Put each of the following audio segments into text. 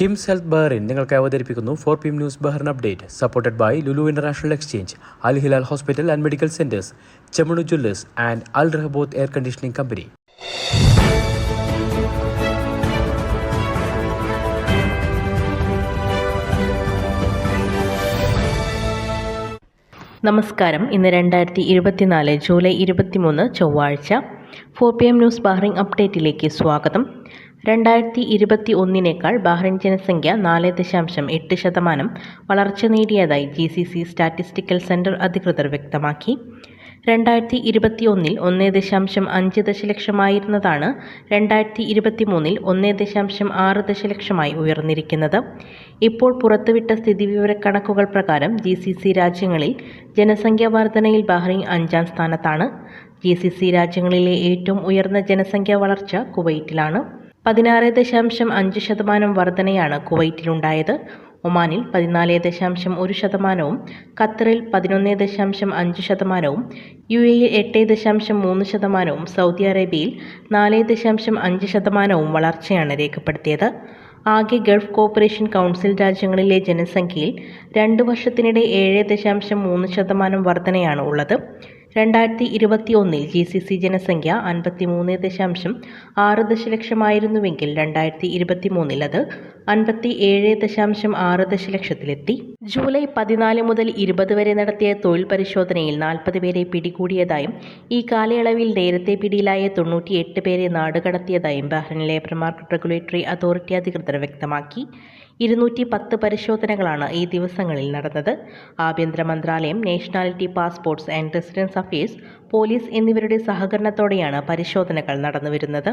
KIMS health Bahrain നിങ്ങൾക്ക് അവതരിപ്പിക്കുന്നു four P M news Bahrain update supported by Lulu international exchange Al Hilal hospital and medical centres Chemmanur jewellers and Al Rahboth air conditioning company നമസ്കാരം. ഇന്ന് രണ്ടായിരത്തി ഇരുപത്തിനാല് July ഇരുപത്തിമൂന്ന് ചൊവ്വാഴ്ച four P M news Bahrain അപ്ഡേറ്റിലേക്ക് സ്വാഗതം. രണ്ടായിരത്തി ഇരുപത്തി ഒന്നിനേക്കാൾ ബഹ്റിൻ ജനസംഖ്യ നാല് ദശാംശം എട്ട് ശതമാനം വളർച്ച നേടിയതായി G C C statistical centre അധികൃതർ വ്യക്തമാക്കി. രണ്ടായിരത്തി ഇരുപത്തി ഒന്നിൽ ഒന്ന് ദശാംശം അഞ്ച് ദശലക്ഷമായിരുന്നതാണ് രണ്ടായിരത്തി ഇരുപത്തി മൂന്നിൽ ഒന്ന് ദശാംശം ആറ് ദശലക്ഷമായി ഉയർന്നിരിക്കുന്നത്. ഇപ്പോൾ പുറത്തുവിട്ട സ്ഥിതിവിവരക്കണക്കുകൾ പ്രകാരം ജി സി സി രാജ്യങ്ങളിൽ ജനസംഖ്യാ വർധനയിൽ ബഹ്റൈൻ അഞ്ചാം സ്ഥാനത്താണ്. ജി സി സി രാജ്യങ്ങളിലെ ഏറ്റവും ഉയർന്ന ജനസംഖ്യ വളർച്ച കുവൈറ്റിലാണ്. പതിനാറ് ദശാംശം അഞ്ച് ശതമാനം വർധനയാണ് കുവൈറ്റിലുണ്ടായത്. ഒമാനിൽ പതിനാല് ദശാംശം ഒരു ശതമാനവും ഖത്തറിൽ പതിനൊന്ന് ദശാംശം അഞ്ച് ശതമാനവും യു എയിൽ എട്ട് ദശാംശം മൂന്ന് ശതമാനവും സൗദി അറേബ്യയിൽ നാല് ദശാംശം അഞ്ച് ശതമാനവും വളർച്ചയാണ് രേഖപ്പെടുത്തിയത്. ആകെ ഗൾഫ് കോർപ്പറേഷൻ കൗൺസിൽ രാജ്യങ്ങളിലെ ജനസംഖ്യയിൽ രണ്ട് വർഷത്തിനിടെ ഏഴ് ദശാംശം മൂന്ന് ശതമാനം വർധനയാണ് ഉള്ളത്. രണ്ടായിരത്തി ഇരുപത്തി ഒന്നിൽ ജി സി സി ജനസംഖ്യ അൻപത്തി മൂന്ന് ദശാംശം ആറ് ദശലക്ഷമായിരുന്നുവെങ്കിൽ രണ്ടായിരത്തി ഇരുപത്തി മൂന്നിൽ അത് അൻപത്തി ഏഴ് ദശാംശം ആറ് ദശലക്ഷത്തിലെത്തി. ജൂലൈ പതിനാല് മുതൽ ഇരുപത് വരെ നടത്തിയ തൊഴിൽ പരിശോധനയിൽ നാൽപ്പത് പേരെ പിടികൂടിയതായും ഈ കാലയളവിൽ നേരത്തെ പിടിയിലായ തൊണ്ണൂറ്റിയെട്ട് പേരെ നാടുകടത്തിയതായും Bahrain labour market regulatory authority അധികൃതർ വ്യക്തമാക്കി. ഇരുന്നൂറ്റി പത്ത് പരിശോധനകളാണ് ഈ ദിവസങ്ങളിൽ നടന്നത്. ആഭ്യന്തര മന്ത്രാലയം nationality passports and residence affairs police എന്നിവരുടെ സഹകരണത്തോടെയാണ് പരിശോധനകൾ നടന്നുവരുന്നത്.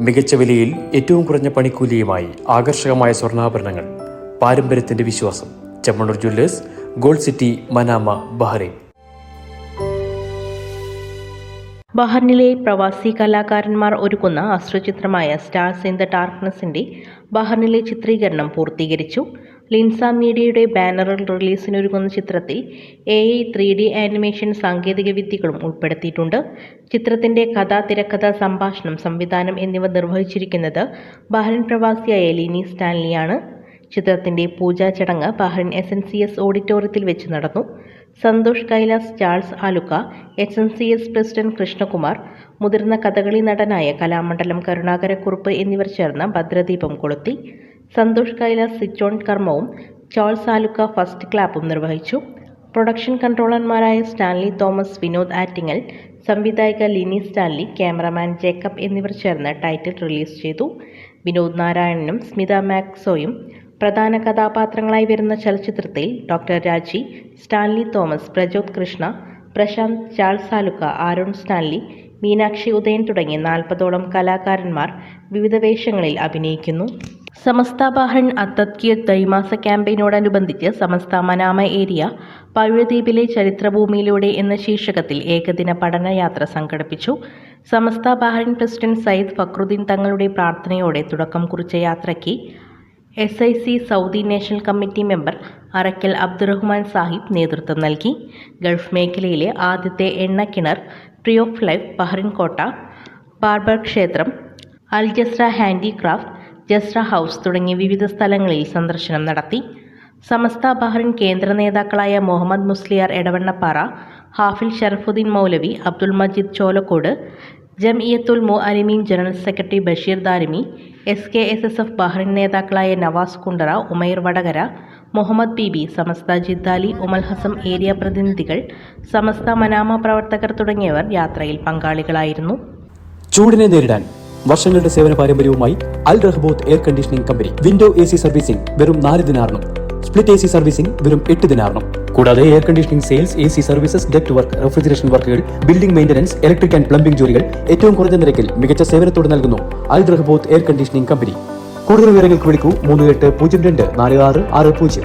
മികച്ച വിലയിൽ ഏറ്റവും കുറഞ്ഞ പണിക്കൂലിയുമായി ആകർഷകമായ സ്വർണാഭരണങ്ങൾ. പാരമ്പര്യത്തിന്റെ വിശ്വാസം. Chemmannur jewellers gold city Manama Bahrain. ബഹറിനിലെ പ്രവാസി കലാകാരന്മാർ ഒരുക്കുന്ന അശ്രുചിത്രമായ സ്റ്റാർസ് ഇൻ ദ ഡാർക്ക്നെസ്സിന്റെ ബഹറിനിലെ ചിത്രീകരണം പൂർത്തീകരിച്ചു. ലിൻസ മീഡിയയുടെ ബാനറിൽ റിലീസിനൊരുങ്ങുന്ന ചിത്രത്തിൽ A I three D animation സാങ്കേതിക വിദ്യകളും ഉൾപ്പെടുത്തിയിട്ടുണ്ട്. ചിത്രത്തിന്റെ കഥ തിരക്കഥ സംഭാഷണം സംവിധാനം എന്നിവ നിർവഹിച്ചിരിക്കുന്നത് ബഹ്റിൻ പ്രവാസിയായ ലിനി സ്റ്റാൻലിയാണ്. ചിത്രത്തിന്റെ പൂജാ ചടങ്ങ് Bahrain S N C S ഓഡിറ്റോറിയത്തിൽ വെച്ച് നടന്നു. Santhosh Kailas Charles Alukka H N C S president Krishnakumar മുതിർന്ന കഥകളി നടനായ കലാമണ്ഡലം കരുണാകരക്കുറുപ്പ് എന്നിവർ ചേർന്ന് ഭദ്രദീപം കൊളുത്തി. സന്തോഷ് കൈലാസ് സിച്ചോൺ കർമ്മവും ചാൾസ് ആലുക്ക ഫസ്റ്റ് ക്ലാപ്പും നിർവഹിച്ചു. പ്രൊഡക്ഷൻ കൺട്രോളർമാരായ സ്റ്റാൻലി തോമസ് വിനോദ് ആറ്റിങ്ങൽ സംവിധായിക ലിനി സ്റ്റാൻലി ക്യാമറമാൻ ജേക്കബ് എന്നിവർ ചേർന്ന് ടൈറ്റിൽ റിലീസ് ചെയ്തു. വിനോദ് നാരായണനും സ്മിത മാക്സോയും പ്രധാന കഥാപാത്രങ്ങളായി വരുന്ന ചലച്ചിത്രത്തിൽ doctor Raji Stanley Thomas Prajoth Krishna Prashant Charles Alukka Aaron Stanley Meenakshi Udayan തുടങ്ങി നാൽപ്പതോളം കലാകാരന്മാർ വിവിധ വേഷങ്ങളിൽ അഭിനയിക്കുന്നു. സമസ്ത ബാഹൻ അത്തത്കിയ ദൈമാസ ക്യാമ്പയിനോടനുബന്ധിച്ച് സമസ്ത മനാമ ഏരിയ പഴുദ്വീപിലെ ചരിത്രഭൂമിയിലൂടെ എന്ന ശീർഷകത്തിൽ ഏകദിന പഠനയാത്ര സംഘടിപ്പിച്ചു. സമസ്ത ബാഹൻ പ്രസിഡന്റ് സയ്യിദ് ഫക്രുദ്ദീൻ തങ്ങളുടെ പ്രാർത്ഥനയോടെ തുടക്കം കുറിച്ച യാത്രയ്ക്ക് S I C Saudi national committee member Arakkal Abdurahman Sahib നേതൃത്വം നൽകി. ഗൾഫ് മേഖലയിലെ ആദ്യത്തെ എണ്ണക്കിണർ ട്രീ ഓഫ് ലൈഫ് ബഹ്റിൻ കോട്ട ബാർബർ ക്ഷേത്രം Al Jasra handicraft Jasra house തുടങ്ങിയ വിവിധ സ്ഥലങ്ങളിൽ സന്ദർശനം നടത്തി. സമസ്ത ബഹ്റിൻ കേന്ദ്ര നേതാക്കളായ മുഹമ്മദ് മുസ്ലിയാർ എടവണ്ണപ്പാറ ഹാഫിൽ ഷറഫുദ്ദീൻ മൗലവി Abdul Majeed Cholakkode Jamiyyathul Muallimeen general secretary Basheer Darimi S K S S F Bahrain നേതാക്കളായ Navas Kundara Umair Vadakara Muhammad B B Samastha Jidali Umm Al Hassam area പ്രതിനിധികൾ Samastha Manama പ്രവർത്തകർ തുടങ്ങിയവർ യാത്രയിൽ പങ്കാളികളായിരുന്നു. ചൂടിനെ നേരിടാൻ വർഷങ്ങളുടെ സേവന പാരമ്പര്യവുമായി Al Rahboth air conditioning company window A C servicing വെറും നാല് ദിനാറിനും സ്പ്ലിറ്റ് എ സി സർവീസിംഗ് വെറും എട്ട് ദിനാറിനും കൂടാതെ air conditioning sales A C services duct work refrigeration വർക്കുകൾ building maintenance electric and plumbing ജോലികൾ ഏറ്റവും കുറഞ്ഞ നിരക്കിൽ മികച്ച സേവനത്തോടെ നൽകുന്നു Al Rahboth air conditioning company. കൂടുതൽ വിവരങ്ങൾക്ക് വിളിക്കൂ മൂന്ന് എട്ട് പൂജ്യം രണ്ട് നാല് ആറ് ആറ് പൂജ്യം.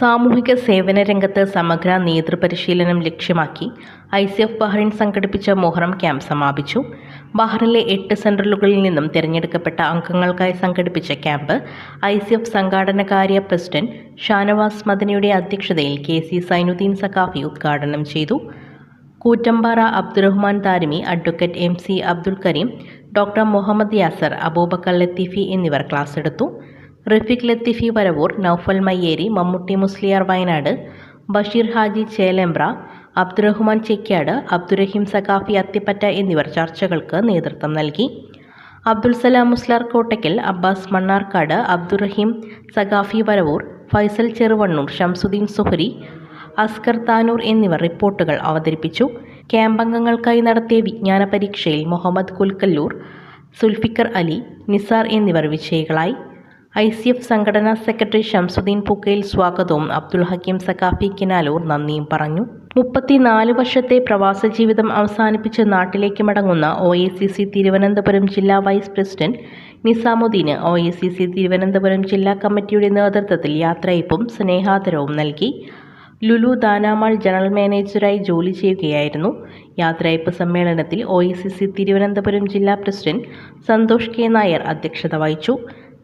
സാമൂഹിക സേവന രംഗത്ത് സമഗ്ര നേതൃപരിശീലനം ലക്ഷ്യമാക്കി ഐ സി എഫ് ബഹ്റിൻ സംഘടിപ്പിച്ച മൊഹറം ക്യാമ്പ് സമാപിച്ചു. ബഹ്റിനിലെ എട്ട് സെൻട്രലുകളിൽ നിന്നും തിരഞ്ഞെടുക്കപ്പെട്ട അംഗങ്ങൾക്കായി സംഘടിപ്പിച്ച ക്യാമ്പ് ഐ സി എഫ് സംഘാടനകാര്യ പ്രസിഡന്റ് ഷാനവാസ് മദനിയുടെ അധ്യക്ഷതയിൽ കെ സി സൈനുദ്ദീൻ സഖാഫി ഉദ്ഘാടനം ചെയ്തു. Koottampara Abdurahman Darimi advocate M C Abdul Kareem doctor Muhammad Yasar Abubakar Latheefi എന്നിവർ ക്ലാസ് എടുത്തു. റഫീഖ് ലത്തീഫി വരവൂർ നൌഫൽ മയ്യേരി മമ്മൂട്ടി മുസ്ലിയാർ വയനാട് ബഷീർ ഹാജി ചേലേമ്പ്ര അബ്ദുറഹ്മാൻ ചെക്യാട് അബ്ദുറഹീം സഖാഫി അത്തിപ്പറ്റ എന്നിവർ ചർച്ചകൾക്ക് നേതൃത്വം നൽകി. അബ്ദുൽ സലാം മുസ്ലാർ കോട്ടയ്ക്കൽ അബ്ബാസ് മണ്ണാർക്കാട് അബ്ദുറഹീം സഖാഫി വരവൂർ ഫൈസൽ ചെറുവണ്ണൂർ ഷംസുദ്ദീൻ സുഹരി അസ്കർ താനൂർ എന്നിവർ റിപ്പോർട്ടുകൾ അവതരിപ്പിച്ചു. ക്യാമ്പംഗങ്ങൾക്കായി നടത്തിയ വിജ്ഞാന പരീക്ഷയിൽ മുഹമ്മദ് കുൽക്കല്ലൂർ സുൽഫിക്കർ അലി നിസാർ എന്നിവർ വിജയികളായി. ഐ സി എഫ് സംഘടനാ സെക്രട്ടറി ഷംസുദ്ദീൻ പൂക്കയിൽ സ്വാഗതവും. അബ്ദുൽ ഹക്കീം സക്കാഫി കിനാലൂർ നന്ദിയും പറഞ്ഞു. മുപ്പത്തിനാല് വർഷത്തെ പ്രവാസ ജീവിതം അവസാനിപ്പിച്ച് നാട്ടിലേക്ക് മടങ്ങുന്ന O A C C Thiruvananthapuram ജില്ലാ vice president നിസാമുദ്ദീന് O A C C Thiruvananthapuram ജില്ലാ കമ്മിറ്റിയുടെ നേതൃത്വത്തിൽ യാത്രയപ്പും സ്നേഹാദരവും നൽകി. ലുലു ദാനാമാൾ ജനറൽ മാനേജറായി ജോലി ചെയ്യുകയായിരുന്നു. യാത്രയപ്പ് സമ്മേളനത്തിൽ ഒ തിരുവനന്തപുരം ജില്ലാ പ്രസിഡന്റ് സന്തോഷ് കെ നായർ അധ്യക്ഷത വഹിച്ചു.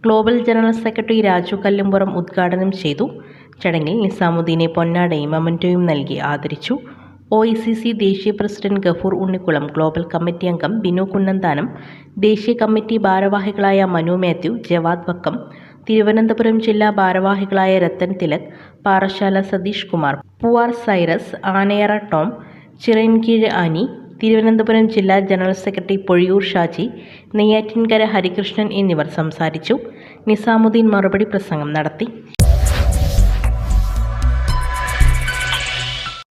Global general secretary Raju Kallumpuram ഉദ്ഘാടനം ചെയ്തു. ചടങ്ങിൽ നിസാമുദ്ദീനെ പൊന്നാടയും മൊമന്റോയും നൽകി ആദരിച്ചു. ഒ ഐ സി സി ദേശീയ president Gafoor Unnikulam global committee അംഗം ബിനു കുന്നന്താനം ദേശീയ കമ്മിറ്റി ഭാരവാഹികളായ മനു മാത്യു ജവാദ് വക്കം തിരുവനന്തപുരം ജില്ലാ ഭാരവാഹികളായ Rathan Thilak Parassala Satheesh Kumar Poovar Cyrus Anayara Tom Chirayinkeezhu Annie Thiruvananthapuram ജില്ലാ ജനറൽ സെക്രട്ടറി പൊഴിയൂർ ഷാജി നെയ്യാറ്റിൻകര ഹരികൃഷ്ണൻ എന്നിവർ സംസാരിച്ചു. നിസാമുദ്ദീൻ മറുപടി പ്രസംഗം നടത്തി.